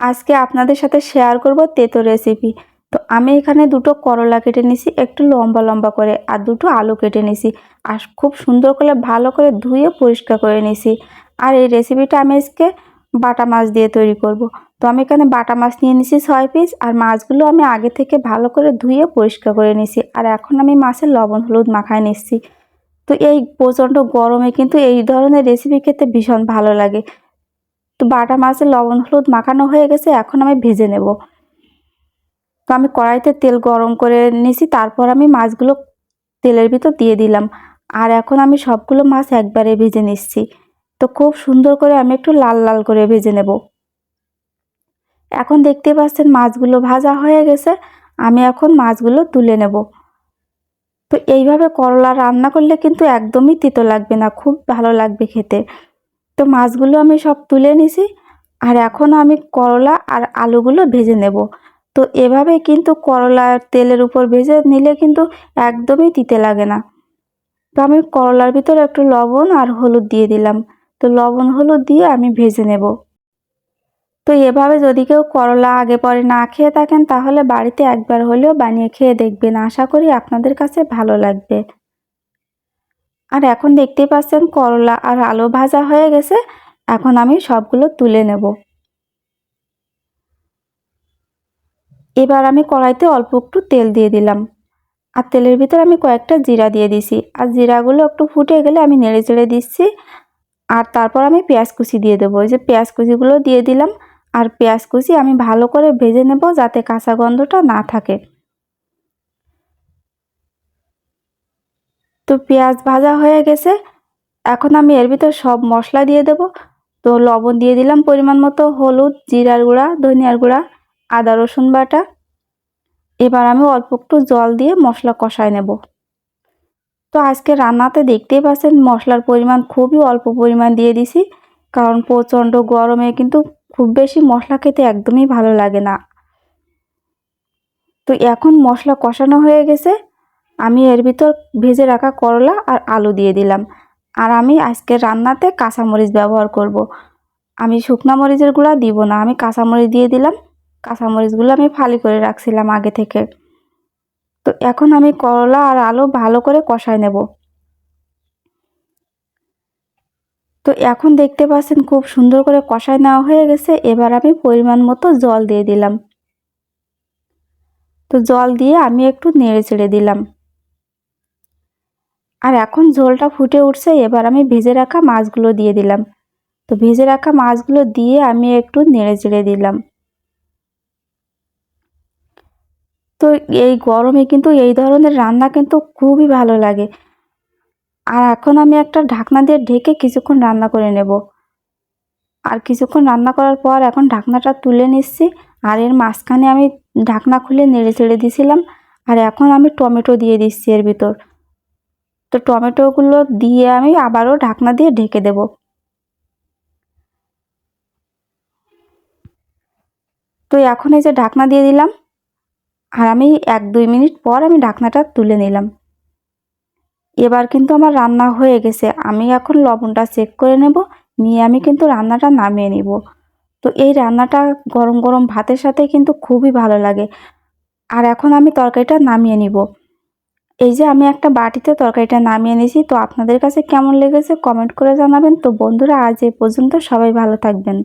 আজকে আপনাদের সাথে শেয়ার করব তেতো রেসিপি তো আমি এখানে দুটো করলা কেটে নিছি, একটু লম্বা লম্বা করে, আর দুটো আলু কেটে নিছি। আর খুব সুন্দর করে, ভালো করে ধুয়ে পরিষ্কার করে নিছি। আর এই রেসিপিটা আমি আজকে বাটা মাছ দিয়ে তৈরি করব। তো আমি এখানে বাটা মাছ নিয়ে নিছি ছয় পিস আর মাছগুলো আমি আগে থেকে ভালো করে ধুয়ে পরিষ্কার করে নিছি। আর এখন আমি মাছের লবণ, হলুদ মাখায় নিচ্ছি। তো এই প্রচণ্ড গরমে কিন্তু এই ধরনের রেসিপি খেতে ভীষণ ভালো লাগে। তো বাটা মাছের লবণ, হলুদ মাখানো হয়ে গেছে, এখন আমি ভেজে নেব। তো আমি কড়াইতে তেল গরম করে নিয়েছি, তারপর আমি মাছগুলো তেলের ভিতর দিয়ে দিলাম। আর এখন আমি সবগুলো মাছ একবারে ভেজে নিচ্ছি। তো খুব সুন্দর করে আমি একটু লাল লাল করে ভেজে নেব। এখন দেখতে পাচ্ছেন মাছগুলো ভাজা হয়ে গেছে, আমি এখন মাছগুলো তুলে নেব। তো এইভাবে করলা রান্না করলে কিন্তু একদমই তিতো লাগবে না, খুব ভালো লাগবে খেতে। তো মাছগুলো আমি সব তুলে নিছি, আর এখন আমি করলা আর আলুগুলো ভেজে নেব। তো এভাবে কিন্তু করলা তেলের উপর ভেজে নিলে কিন্তু একদমই তিতে লাগে না। তো আমি করলার ভিতরে একটু লবণ আর হলুদ দিয়ে দিলাম। তো লবণ হলুদ দিয়ে আমি ভেজে নেব। তো এভাবে যদি কেউ করলা আগে পরে না খেয়ে থাকেন, তাহলে বাড়িতে একবার হলেও বানিয়ে খেয়ে দেখবেন। আশা করি আপনাদের কাছে ভালো লাগবে। আর এখন দেখতেই পাচ্ছেন করলা আর আলু ভাজা হয়ে গেছে। এখন আমি সবগুলো তুলে নেব। এবার আমি কড়াইতে অল্প একটু তেল দিয়ে দিলাম। আর তেলের ভিতরে আমি কয়েকটা জিরা দিয়ে দিছি। আর জিরাগুলো একটু ফুটে গেলে আমি নেড়ে চেড়ে দিচ্ছি। আর তারপর আমি পেঁয়াজ কুচি দিয়ে দেবো। ওই যে পেঁয়াজ কুচিগুলো দিয়ে দিলাম। আর পেঁয়াজ কুচি আমি ভালো করে ভেজে নেব যাতে কাঁচা গন্ধটা না থাকে। তো পেঁয়াজ ভাজা হয়ে গেছে। এখন আমি এর ভিতর সব মশলা দিয়ে দেব। তো লবণ দিয়ে দিলাম পরিমাণ মতো হলুদ, জিরার গুঁড়া, ধনিয়ার গুঁড়া, আদা, রসুন বাটা। এবার আমি অল্প একটু জল দিয়ে মশলা কষায় নেব। তো আজকে রান্নাতে দেখতেই পাচ্ছেন মশলার পরিমাণ খুবই অল্প পরিমাণ দিয়ে দিছি। কারণ প্রচণ্ড গরমে কিন্তু খুব বেশি মশলা খেতে একদমই ভালো লাগে না। তো এখন মশলা কষানো হয়ে গেছে। আমি এর ভিতর ভেজে রাখা করলা আর আলু দিয়ে দিলাম। আর আমি আজকে রান্নাতে কাঁচামরিচ ব্যবহার করব। আমি শুকনা মরিচের গুঁড়া দিব না, আমি কাঁচামরিচ দিয়ে দিলাম। কাঁচামরিচগুলো আমি ফালি করে রাখছিলাম আগে থেকে। তো এখন আমি করলা আর আলু ভালো করে কষায় নেব। তো এখন দেখতে পাচ্ছেন খুব সুন্দর করে কষায় নেওয়া হয়ে গেছে। এবার আমি পরিমাণ মতো জল দিয়ে দিলাম। তো জল দিয়ে আমি একটু নেড়ে চেড়ে দিলাম। আর এখন ঝোলটা ফুটে উঠছে, এবার আমি ভেজে রাখা মাছগুলো দিয়ে দিলাম। তো ভেজে রাখা মাছগুলো দিয়ে আমি একটু নেড়ে চেড়ে দিলাম। তো এই গরমে কিন্তু এই ধরনের রান্না কিন্তু খুবই ভালো লাগে। আর এখন আমি একটা ঢাকনা দিয়ে ঢেকে কিছুক্ষণ রান্না করে নেব। আর কিছুক্ষণ রান্না করার পর এখন ঢাকনাটা তুলে নিচ্ছি। আর এর মাঝখানে আমি ঢাকনা খুলে নেড়ে চেড়ে দিছিলাম। আর এখন আমি টমেটো দিয়ে দিচ্ছি এর ভিতর। তো টমেটোগুলো দিয়ে আমি আবারও ঢাকনা দিয়ে ঢেকে দেব। তো এখন এই যে ঢাকনা দিয়ে দিলাম, আর আমি এক দুই মিনিট পর আমি ঢাকনাটা তুলে নিলাম। এবার কিন্তু আমার রান্না হয়ে গেছে, আমি এখন লবণটা চেক করে নেব, নিয়ে আমি কিন্তু রান্নাটা নামিয়ে নিব। তো এই রান্নাটা গরম গরম ভাতের সাথে কিন্তু খুবই ভালো লাগে। আর এখন আমি তরকারিটা নামিয়ে নিব। এই যে আমি একটা বাটিতে তরকারিটা নামিয়ে নিয়েছি তো আপনাদের কাছে কেমন লেগেছে কমেন্ট করে জানাবেন। তো বন্ধুরা, আজ এ পর্যন্ত সবাই ভালো থাকবেন।